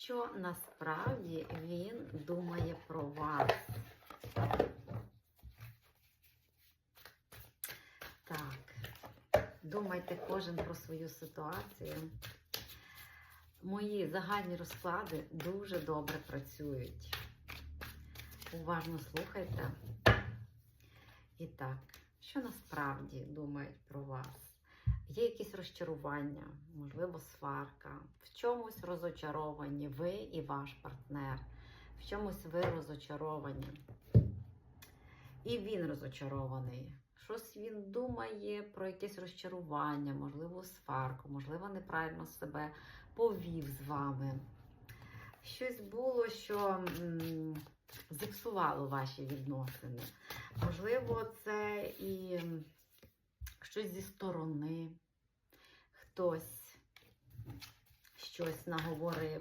що насправді він думає про вас. Так, думайте кожен про свою ситуацію. Мої загальні розклади дуже добре працюють. Уважно слухайте. І так, що насправді думають про вас? Є якісь розчарування, можливо, сварка, в чомусь розочаровані ви і ваш партнер, в чомусь ви розочаровані. І він розочарований. Щось він думає про якесь розчарування, можливо, сварку, можливо, неправильно себе повів з вами. Щось було, що зіпсувало ваші відносини. Можливо, це і щось зі сторони, хтось щось наговорив.